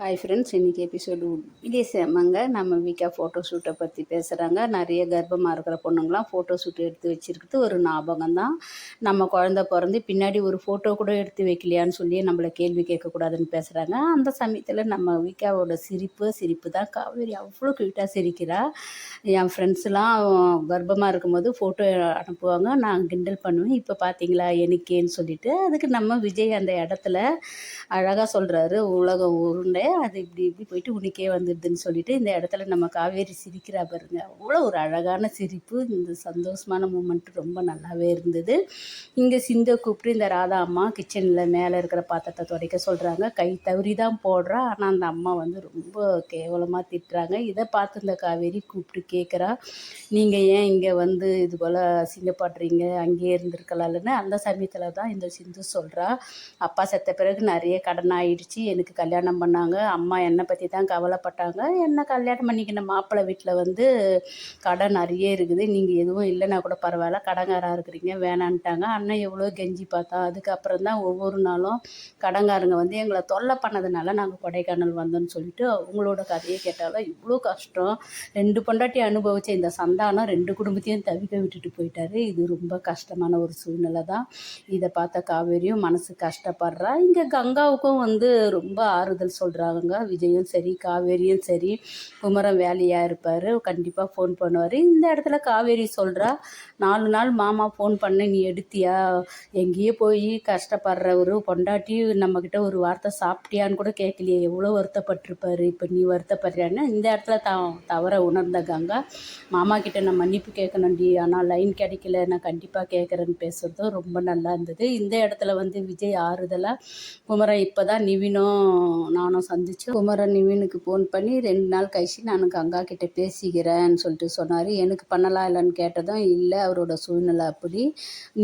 Hi friends இன்றைக்கி episode இதே சேமங்க நம்ம வீக்கா ஃபோட்டோ ஷூட்டை பற்றி பேசுகிறாங்க நிறைய கர்ப்பமாக இருக்கிற பொண்ணுங்களாம் ஃபோட்டோ ஷூட் எடுத்து வச்சுருக்குது ஒரு ஞாபகம் தான் நம்ம குழந்த பிறந்து பின்னாடி ஒரு ஃபோட்டோ கூட எடுத்து வைக்கலையான்னு சொல்லி நம்மளை கேள்வி கேட்கக்கூடாதுன்னு பேசுகிறாங்க அந்த சமயத்தில் நம்ம வீக்காவோட சிரிப்பு சிரிப்பு தான் காவேரி அவ்வளோ க்யூட்டாக சிரிக்கிறா. என் ஃப்ரெண்ட்ஸ்லாம் கர்ப்பமாக இருக்கும்போது ஃபோட்டோ அனுப்புவாங்க. நான் கிண்டல் பண்ணுவேன். இப்போ பார்த்தீங்களா எனக்கேன்னு சொல்லிட்டு. அதுக்கு நம்ம விஜய் அந்த இடத்துல அழகாக சொல்கிறாரு உலகம் உருண்டை. அது இப்படி இப்படி போயிட்டு உனக்கே வந்துடுதுன்னு சொல்லிட்டு இந்த இடத்துல நம்ம காவேரி சிரிக்கிறா பாருங்க. அவ்வளோ ஒரு அழகான சிரிப்பு இந்த சந்தோஷமான மூமெண்ட் ரொம்ப நல்லாவே இருந்தது. இங்கே சிந்தை கூப்பிட்டு இந்த ராதா அம்மா கிச்சனில் மேலே இருக்கிற பாத்திரத்தை துடைக்க சொல்கிறாங்க கை தவறி தான் போடுறா. ஆனால் அந்த அம்மா வந்து ரொம்ப கேவலமாக திட்டுறாங்க. இதை பார்த்து இந்த காவேரி கூப்பிட்டு கேட்குறா நீங்கள் ஏன் இங்கே வந்து இது போல் அசிங்கப்படுறீங்க அங்கேயே இருந்திருக்கலாம்னு அந்த சமயத்தில் தான் இந்த சிந்து சொல்கிறா அப்பா செத்த பிறகு நிறைய கடன் ஆயிடுச்சு. எனக்கு கல்யாணம் பண்ணாங்க. அம்மா என்னை பற்றி தான் கவலைப்பட்டாங்க. என்ன கல்யாணம் பண்ணிக்கின மாப்பிள்ளை வீட்டில் வந்து கடை நிறைய இருக்குது. நீங்கள் எதுவும் இல்லைன்னா கூட பரவாயில்ல கடங்காராக இருக்கிறீங்க வேணான்ட்டாங்க. அண்ணன் எவ்வளோ கெஞ்சி பார்த்தா அதுக்கப்புறம் தான் ஒவ்வொரு நாளும் கடங்காரங்க வந்து எங்களை தொல்லை பண்ணதுனால நாங்கள் கொடைக்கானல் வந்தோம்னு சொல்லிட்டு அவங்களோட கதையை கேட்டாலும் இவ்வளோ கஷ்டம். ரெண்டு பொண்டாட்டி அனுபவித்த இந்த சந்தானம் ரெண்டு குடும்பத்தையும் தவிக்க விட்டுட்டு போயிட்டாரு. இது ரொம்ப கஷ்டமான ஒரு சூழ்நிலை தான். இதை பார்த்த காவேரியும் மனசு கஷ்டப்படுறா. இங்கே கங்காவுக்கும் வந்து ரொம்ப ஆறுதல் சொல்கிறாங்க விஜயும் சரி காவேரியும் சரி குமரன் வேலையாக இருப்பார். கண்டிப்பாக ஃபோன் பண்ணுவார். இந்த இடத்துல காவேரி சொல்கிறா நாலு நாள் மாமா ஃபோன் பண்ண நீ எடுத்தியா? எங்கேயோ போய் கஷ்டப்படுற ஒரு பொண்டாட்டி நம்மக்கிட்ட ஒரு வார்த்தை சாப்பிட்டியான்னு கூட கேட்கலையே. எவ்வளோ வருத்தப்பட்டிருப்பாரு. இப்போ நீ வருத்தப்படுறியான்னு இந்த இடத்துல த தவற உணர்ந்த கங்கா மாமா கிட்ட நான் மன்னிப்பு கேட்கணும்டி. ஆனால் லைன் கிடைக்கல. நான் கண்டிப்பாக கேட்குறேன்னு பேசுகிறதும் ரொம்ப நல்லா இருந்தது. இந்த இடத்துல வந்து விஜய் ஆறுதலாக குமரன் இப்போ தான் நிவினும் நானும் வந்துச்சு. குமரன் நிவினுக்கு ஃபோன் பண்ணி ரெண்டு நாள் கழிச்சு நான் கங்கா கிட்ட பேசிக்கிறேன்னு சொல்லிட்டு சொன்னார். எனக்கு பண்ணலாம் இல்லைன்னு கேட்டதும் இல்லை அவரோட சூழ்நிலை அப்படி.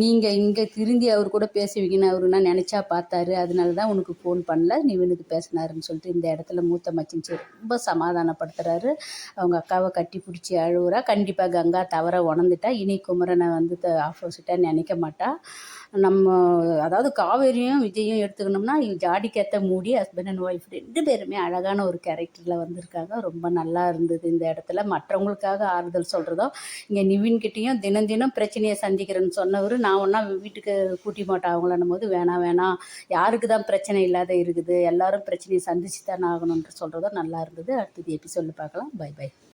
நீங்கள் இங்கே திருந்தி அவர் கூட பேசுவீங்கன்னு அவரு நான் நினச்சா பார்த்தாரு. அதனால தான் உனக்கு ஃபோன் பண்ணல. நிவினுக்கு பேசினாருன்னு சொல்லிட்டு இந்த இடத்துல மூத்த மச்சின்ச்சு ரொம்ப சமாதானப்படுத்துகிறாரு அவங்க அக்காவை கட்டி பிடிச்சி அழுவுறா. கண்டிப்பாக கங்கா தவற உணர்ந்துட்டா. இனி குமரனை வந்து ஆப்போசிட்டாக நினைக்க மாட்டா. நம்ம அதாவது காவேரியும் விஜயும் எடுத்துக்கணும்னா ஜாடிக்கேற்ற மூடி ஹஸ்பண்ட் அண்ட் ஒய்ஃப் ரெண்டு பேருமே அழகான ஒரு கேரக்டரில் வந்திருக்காங்க. ரொம்ப நல்லா இருந்தது இந்த இடத்துல. மற்றவங்களுக்காக ஆறுதல் சொல்கிறதோ இங்கே நிவின்கிட்டையும் தினம் தினம் பிரச்சனையை சந்திக்கிறேன்னு சொன்னவர் நான் ஒன்றா வீட்டுக்கு கூட்டி மாட்டேன் அவங்களன்னும் போது வேணாம் வேணாம். யாருக்கு தான் பிரச்சனை இல்லாத இருக்குது? எல்லாரும் பிரச்சனையை சந்திச்சு தானே ஆகணுன்ற சொல்கிறதோ நல்லா இருந்தது. அடுத்தது எபிசோடில் பார்க்கலாம். By by